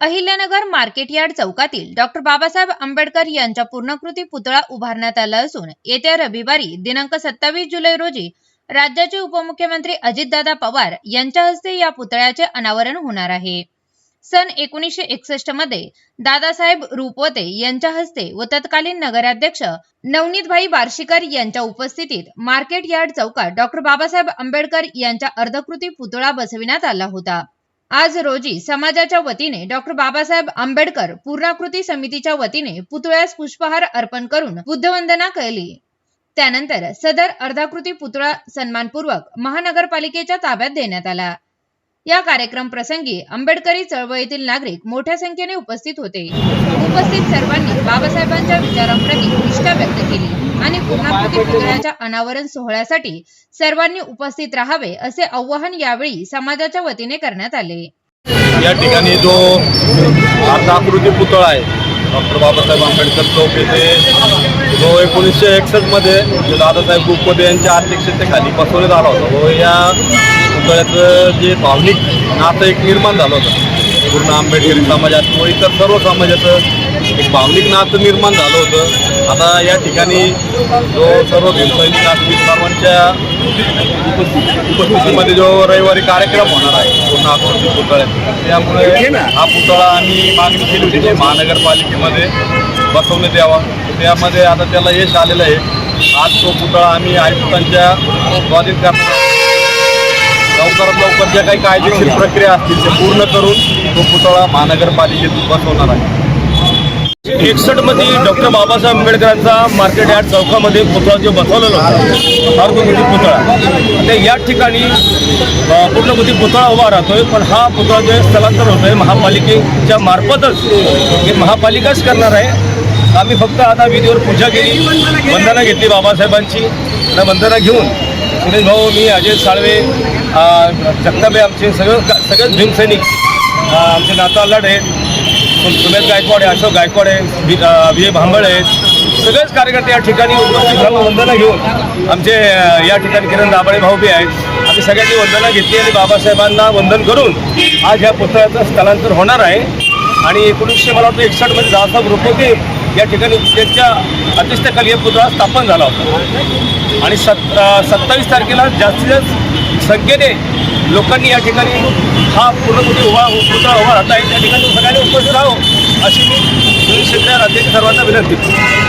Ahilyanagar market yard चौकातील doctor Babasaheb Ambedkar यांच्या पूर्णकृती पुतळा उभारण्यात आला असून येत्या रविवारी दिनांक सत्तावीस जुलै रोजी राज्याचे उपमुख्यमंत्री अजितदादा पवार यांच्या हस्ते या पुतळ्याचे अनावरण होणार आहे. सन एकोणीसशे एकसष्टमध्ये दादासाहेब रुपवते यांच्या हस्ते व तत्कालीन नगराध्यक्ष नवनीतभाई बार्शीकर यांच्या उपस्थितीत मार्केट यार्ड चौकात डॉक्टर बाबासाहेब आंबेडकर यांच्या अर्धकृती पुतळा बसविण्यात आला होता. आज रोजी समाजाच्या वतीने डॉक्टर बाबासाहेब आंबेडकर पूर्णाकृती समितीच्या वतीने पुतळ्यास पुष्पहार अर्पण करून बुद्धवंदना केली. त्यानंतर सदर अर्धाकृती पुतळा सन्मानपूर्वक महानगरपालिकेच्या ताब्यात देण्यात आला. या कार्यक्रम प्रसंगी आंबेडकरी चळवळीतील नागरिक मोठ्या संख्येने उपस्थित होते. उपस्थित सर्वांनी बाबासाहेबांच्या विचारांप्रती निष्ठा व्यक्त पुतळ्याच्या अनावरण सोहळ्यासाठी सर्वांनी उपस्थित राहावे असे आवाहन यावेळी समाजाच्या वतीने करण्यात आले. या ठिकाणी जो आकृती पुतळा आहे डॉक्टर बाबासाहेब आंबेडकर चौक येथे जो एकोणीसशे एकसष्टमध्ये जे दादासाहेब गुप्पदे यांच्या अध्यक्षतेखाली बसवण्यात आला होता व या पुतळ्याचं जे भावनिक नातं एक निर्माण झालं होतं. पूर्ण आंबेडकरी समाजात व इतर सर्व समाजाचं एक भावनिक नातं निर्माण झालं होतं. आता या ठिकाणी जो सर्व भीमसैनिक असतील सर्वांच्या उपस्थित- उपस्थितीमध्ये जो रविवारी कार्यक्रम होणार आहे पूर्ण आकृती पुतळ्यात त्यामुळे हा पुतळा आम्ही मागणी केली होती की महानगरपालिकेमध्ये बसवण्यात यावा त्यामध्ये आता त्याला यश आलेलं आहे. आज तो पुतळा आम्ही आयुक्तांच्या स्वाधीन करणार लवकरात लवकर ज्या काही कायदेशीर प्रक्रिया असतील ते पूर्ण करून तो पुतळा महानगरपालिकेत बसवणार आहे. एकसष्टमध्ये डॉक्टर बाबासाहेब आंबेडकरांचा मार्केट यार्ड चौकामध्ये पुतळा जो बसवलेला होता अर्धकृती पुतळा. ते या ठिकाणी अ, पुतळा उभा राहतोय पण हा पुतळा जो आहे स्थलांतर होतोय. महापालिकेच्या मार्फतच हे महापालिकाच करणार आहे. आम्ही फक्त आता विधीवर पूजा केली वंदना घेतली बाबासाहेबांची. आणि वंदना घेऊन सुनील भाऊ मी अजय साळवे अ, आमचे सगळं सगळेच भीमसैनिक आमचे नाता अल्लाड आहेत सुमेध गायकवाड आहे अशोक गायकवाड आहे वि विजय भांबळ आहेत. सगळेच कार्यकर्ते या ठिकाणी उपस्थित राहून वंदना घेऊन आमचे या ठिकाणी किरण दाभाडे भाऊ बी आहेत. आम्ही सगळ्यांनी वंदना घेतली आणि बाबासाहेबांना वंदन करून आज ह्या पुतळ्याचं स्थलांतर होणार आहे. आणि एकोणीसशे मला वाटतं एकसष्टमध्ये दादासाहेब रुपवते या ठिकाणी त्यांच्या अध्यक्षतेखाली पुतळा स्थापन झाला होता. आणि सत् सत्तावीस तारखेला जास्तीत जास्त संख्येने लोकांनी या ठिकाणी हा पूर्णपणे उभा पुतळा उभा राहता येईल. त्या ठिकाणी सगळ्यांनी उपस्थित राहावं अशी मी सुनील शेट्टी सर्वांना विनंती करतो.